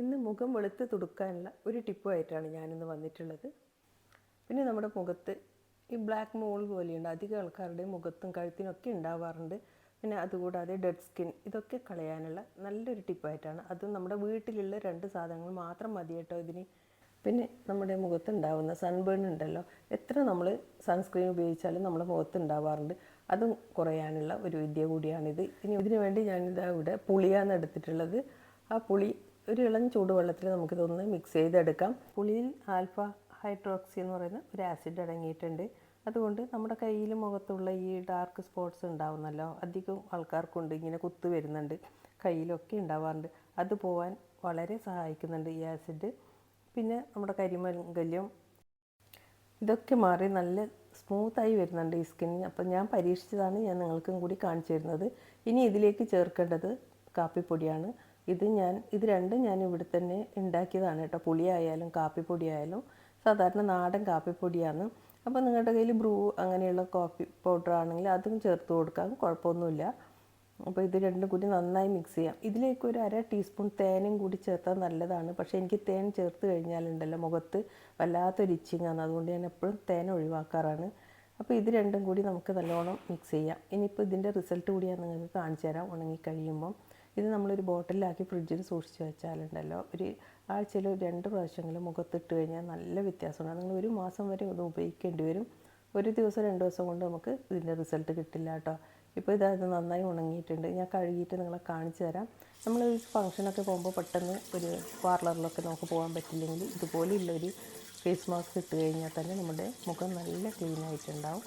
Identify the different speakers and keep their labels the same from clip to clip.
Speaker 1: ഇന്ന് മുഖം വെളുത്ത് തുടുക്കാനുള്ള ഒരു ടിപ്പുമായിട്ടാണ് ഞാനിന്ന് വന്നിട്ടുള്ളത്. പിന്നെ നമ്മുടെ മുഖത്ത് ഈ ബ്ലാക്ക് മോൾ പോലെയുണ്ട്. അധികം ആൾക്കാരുടെ മുഖത്തും കഴുത്തിനൊക്കെ ഉണ്ടാവാറുണ്ട്. പിന്നെ അതുകൂടാതെ ഡെഡ് സ്കിൻ ഇതൊക്കെ കളയാനുള്ള നല്ലൊരു ടിപ്പായിട്ടാണ് അതും നമ്മുടെ വീട്ടിലുള്ള രണ്ട് സാധനങ്ങൾ മാത്രം മതി കേട്ടോ ഇതിന്. പിന്നെ നമ്മുടെ മുഖത്ത് ഉണ്ടാവുന്ന സൺബേൺ ഉണ്ടല്ലോ. എത്ര നമ്മൾ സൺസ്ക്രീൻ ഉപയോഗിച്ചാലും നമ്മുടെ മുഖത്ത് ഉണ്ടാവാറുണ്ട്. അതും കുറയാനുള്ള ഒരു വിദ്യ കൂടിയാണിത്. ഇനി ഇതിനു വേണ്ടി ഞാനിതാ ഇവിടെ പുളിയാണ് എടുത്തിട്ടുള്ളത്. ആ പുളി ഒരു ഇളം ചൂടുവെള്ളത്തിൽ നമുക്കിതൊന്ന് മിക്സ് ചെയ്തെടുക്കാം. പുളിയിൽ ആൽഫ ഹൈഡ്രോക്സി എന്ന് പറയുന്ന ഒരു ആസിഡ് അടങ്ങിയിട്ടുണ്ട്. അതുകൊണ്ട് നമ്മുടെ കയ്യിൽ മുഖത്തുള്ള ഈ ഡാർക്ക് സ്പോട്ട്സ് ഉണ്ടാവുന്നല്ലോ അധികം ആൾക്കാർക്കുണ്ട് ഇങ്ങനെ കുത്തു വരുന്നുണ്ട് കയ്യിലൊക്കെ ഉണ്ടാവാറുണ്ട്. അത് പോവാൻ വളരെ സഹായിക്കുന്നുണ്ട് ഈ ആസിഡ് പിന്നെ നമ്മുടെ കരിമംഗല്യം ഇതൊക്കെ മാറി നല്ല സ്മൂത്തായി വരുന്നുണ്ട് ഈ സ്കിന്നിന് അപ്പം ഞാൻ പരീക്ഷിച്ചതാണ് ഞാൻ നിങ്ങൾക്കും കൂടി കാണിച്ചു തരുന്നത്. ഇനി ഇതിലേക്ക് ചേർക്കേണ്ടത് കാപ്പിപ്പൊടിയാണ്. ഇത് ഞാൻ ഇത് രണ്ടും ഞാൻ ഇവിടെ തന്നെ ഉണ്ടാക്കിയതാണ് കേട്ടോ. പുളിയായാലും കാപ്പിപ്പൊടിയായാലും. സാധാരണ നാടൻ കാപ്പിപ്പൊടിയാണ്. അപ്പോൾ നിങ്ങളുടെ കയ്യിൽ ബ്രൂ അങ്ങനെയുള്ള കോഫി പൗഡർ ആണെങ്കിൽ അതും ചേർത്ത് കൊടുക്കാം. കുഴപ്പമൊന്നുമില്ല. അപ്പോൾ ഇത് രണ്ടും കൂടി നന്നായി മിക്സ് ചെയ്യാം. ഇതിലേക്ക് ഒരു അര ടീസ്പൂൺ തേനും കൂടി ചേർത്താൽ നല്ലതാണ്. പക്ഷേ എനിക്ക് തേൻ ചേർത്ത് കഴിഞ്ഞാലുണ്ടല്ലോ മുഖത്ത് വല്ലാത്തൊരു ഇച്ചിങ് ആണ്. അതുകൊണ്ട് ഞാൻ എപ്പോഴും തേൻ ഒഴിവാക്കാറാണ്. അപ്പോൾ ഇത് രണ്ടും കൂടി നമുക്ക് നല്ലോണം മിക്സ് ചെയ്യാം. ഇനിയിപ്പോൾ ഇതിന്റെ റിസൾട്ട് കൂടി ഞാൻ നിങ്ങൾക്ക് കാണിച്ചു തരാം ഉണങ്ങി കഴിയുമ്പം. ഇത് നമ്മളൊരു ബോട്ടിലാക്കി ഫ്രിഡ്ജിൽ സൂക്ഷിച്ച് വെച്ചാലുണ്ടല്ലോ. ഒരു ആഴ്ചയിൽ രണ്ട് പ്രാവശ്യമെങ്കിലും മുഖത്തിട്ട് കഴിഞ്ഞാൽ നല്ല വ്യത്യാസമുണ്ട് നിങ്ങൾ ഒരു മാസം വരെ ഇത് ഉപയോഗിക്കേണ്ടി വരും. ഒരു ദിവസം രണ്ട് ദിവസം കൊണ്ട് നമുക്ക് ഇതിന്റെ റിസൾട്ട് കിട്ടില്ല കേട്ടോ. ഇപ്പോൾ ഇതത് നന്നായി ഉണങ്ങിയിട്ടുണ്ട്. ഞാൻ കഴുകിയിട്ട് നിങ്ങളെ കാണിച്ചു തരാം. നമ്മൾ ഫംഗ്ഷനൊക്കെ പോകുമ്പോൾ പെട്ടെന്ന് ഒരു പാർലറിലൊക്കെ നമുക്ക് പോകാൻ പറ്റില്ലെങ്കിൽ ഇതുപോലെയുള്ള ഒരു ഫേസ് മാസ്ക് ഇട്ട് കഴിഞ്ഞാൽ തന്നെ നമ്മുടെ മുഖം നല്ല ക്ലീൻ ആയിട്ടുണ്ടാവും.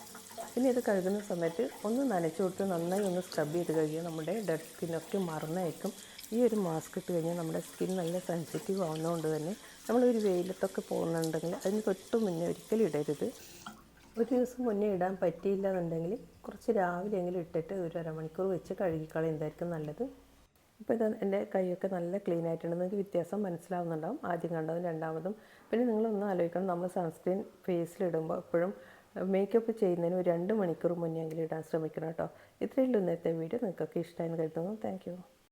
Speaker 1: പിന്നെ ഇത് കഴുകുന്ന സമയത്ത് ഒന്ന് നനച്ചു കൊടുത്ത് നന്നായി ഒന്ന് സ്ക്രബ് ചെയ്ത് കഴിഞ്ഞാൽ നമ്മുടെ ഡെഡ് സ്കിന്നൊക്കെ മറന്നേക്കും. ഈ ഒരു മാസ്ക് ഇട്ട് കഴിഞ്ഞാൽ നമ്മുടെ സ്കിൻ നല്ല സെൻസിറ്റീവ് ആവുന്നതുകൊണ്ട് തന്നെ നമ്മളൊരു വെയിലത്തൊക്കെ പോകുന്നുണ്ടെങ്കിൽ അതിന് തൊട്ട് മുന്നേ ഒരിക്കലും ഇടരുത്. ഒരു ദിവസം മുന്നേ ഇടാൻ പറ്റിയില്ല എന്നുണ്ടെങ്കിൽ കുറച്ച് രാവിലെയെങ്കിലും ഇട്ടിട്ട് ഒരു അരമണിക്കൂർ വെച്ച് കഴുകിക്കളയുന്നതായിരിക്കും നല്ലത്. ഇപ്പോൾ ഇത് എന്റെ കൈയൊക്കെ നല്ല ക്ലീൻ ആയിട്ടുണ്ട്. നിങ്ങൾക്ക് വ്യത്യാസം മനസ്സിലാവുന്നുണ്ടാവും. ആദ്യം കണ്ടതും രണ്ടാമതും. പിന്നെ നിങ്ങളൊന്ന് ആലോചിക്കണം. നമ്മൾ സൺസ്ക്രീൻ ഫേസിലിടുമ്പോൾ എപ്പോഴും മേക്കപ്പ് ചെയ്യുന്നതിന് ഒരു രണ്ട് മണിക്കൂർ മുന്നേ എങ്കിലും ഇടാൻ ശ്രമിക്കണം കേട്ടോ. ഉള്ളൂ ഇന്നത്തെ വീഡിയോ നിങ്ങൾക്കൊക്കെ ഇഷ്ടമായി കരുതുന്നു. താങ്ക്